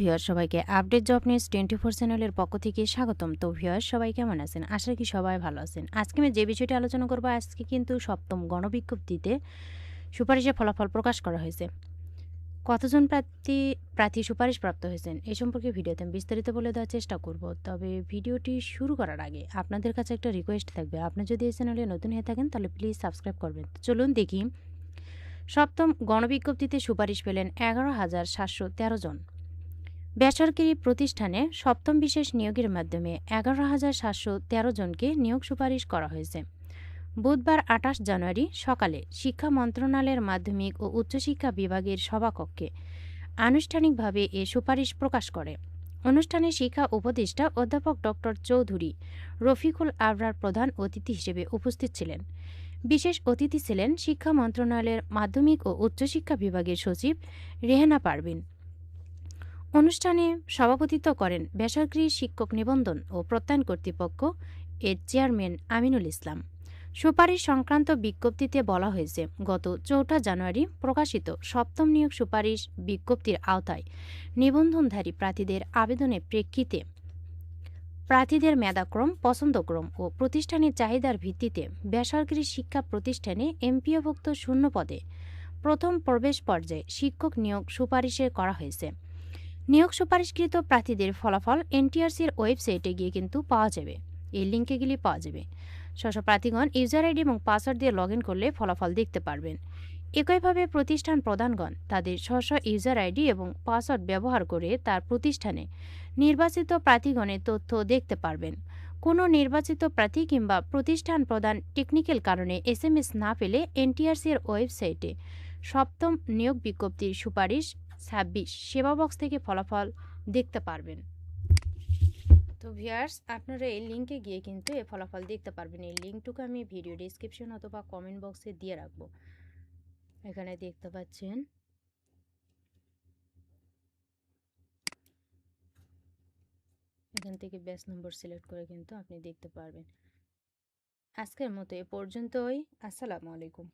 Viewer সবাইকে update job news twenty four চ্যানেলের পক্ষ থেকে স্বাগতম। তো ভিউয়ার সবাই কেমন আছেন? আশা কি সবাই ভালো আছেন। আজকে আমি যে বিষয়টি আলোচনা করব, আজকে কিন্তু সপ্তম গণবিজ্ঞপ্তিতে সুপারিশের ফলাফল প্রকাশ করা হয়েছে। কতজন প্রার্থী প্রার্থী সুপারিশ প্রাপ্ত হয়েছেন? এই সম্পর্কে ভিডিওতে আমি বিস্তারিত বলে দেওয়ার চেষ্টা করব। তবে ভিডিওটি শুরু করার আগে আপনাদের কাছে একটা রিকোয়েস্ট থাকবে। আপনি যদি এই চ্যানেলে নতুন হয়ে থাকেন, তাহলে প্লিজ সাবস্ক্রাইব করবেন। চলুন দেখি। সপ্তম গণবিজ্ঞপ্তিতে সুপারিশ পেলেন এগারো হাজার সাতশো তেরো জন। বেসরকারি প্রতিষ্ঠানে সপ্তম বিশেষ নিয়োগের মাধ্যমে এগারো হাজার সাতশো তেরো জনকে নিয়োগ সুপারিশ করা হয়েছে। বুধবার আঠাশ জানুয়ারি সকালে শিক্ষা মন্ত্রণালয়ের মাধ্যমিক ও উচ্চশিক্ষা বিভাগের সভাকক্ষে আনুষ্ঠানিকভাবে এ সুপারিশ প্রকাশ করে। অনুষ্ঠানে শিক্ষা উপদেষ্টা অধ্যাপক ডক্টর চৌধুরী রফিকুল আবরার প্রধান অতিথি হিসেবে উপস্থিত ছিলেন। বিশেষ অতিথি ছিলেন শিক্ষা মন্ত্রণালয়ের মাধ্যমিক ও উচ্চশিক্ষা বিভাগের সচিব রেহানা পারভিন। অনুষ্ঠানে সভাপতিত্ব করেন বেসরকারি শিক্ষক নিবন্ধন ও প্রত্যয়ন কর্তৃপক্ষ এর চেয়ারম্যান আমিনুল ইসলাম। সুপারিশ সংক্রান্ত বিজ্ঞপ্তিতে বলা হয়েছে, গত চৌঠা জানুয়ারি প্রকাশিত সপ্তম নিয়োগ সুপারিশ বিজ্ঞপ্তির আওতায় নিবন্ধনধারী প্রার্থীদের আবেদনের প্রেক্ষিতে প্রার্থীদের মেধাক্রম, পছন্দক্রম ও প্রতিষ্ঠানের চাহিদার ভিত্তিতে বেসরকারি শিক্ষা প্রতিষ্ঠানে এমপিওভুক্ত শূন্য পদে প্রথম প্রবেশ পর্যায়ে শিক্ষক নিয়োগ সুপারিশে করা হয়েছে। নিয়োগ সুপারিশকৃত প্রার্থীদের ফলাফল এনটিআরসির ওয়েবসাইটে গিয়ে কিন্তু পাওয়া যাবে। এই লিঙ্কে গেলে পাওয়া যাবে। স্ব প্রার্থীগণ ইউজার আইডি এবং পাসওয়ার্ড দিয়ে লগ করলে ফলাফল দেখতে পারবেন। একইভাবে প্রতিষ্ঠান প্রধানগণ তাদের স্ব ইউজার আইডি এবং পাসওয়ার্ড ব্যবহার করে তার প্রতিষ্ঠানে নির্বাচিত প্রার্থীগণের তথ্য দেখতে পারবেন। কোনো নির্বাচিত প্রার্থী কিংবা প্রতিষ্ঠান প্রদান টেকনিক্যাল কারণে এস না পেলে এনটিআরসির ওয়েবসাইটে সপ্তম নিয়োগ বিজ্ঞপ্তির সুপারিশ ছাব্বিশ সেবা বক্স থেকে ফলাফল দেখতে পারবেন। তো ভিয়ার্স আপনারা এই লিঙ্কে গিয়ে কিন্তু এই ফলাফল দেখতে পারবেন। এই লিঙ্কটুকু আমি ভিডিও ডিসক্রিপশন অথবা কমেন্ট বক্সে দিয়ে রাখব। এখানে দেখতে পাচ্ছেন। এখান থেকে ব্যাচ নম্বর সিলেক্ট করে কিন্তু আপনি দেখতে পারবেন। আজকের মতো এ পর্যন্তই। আসসালামু আলাইকুম।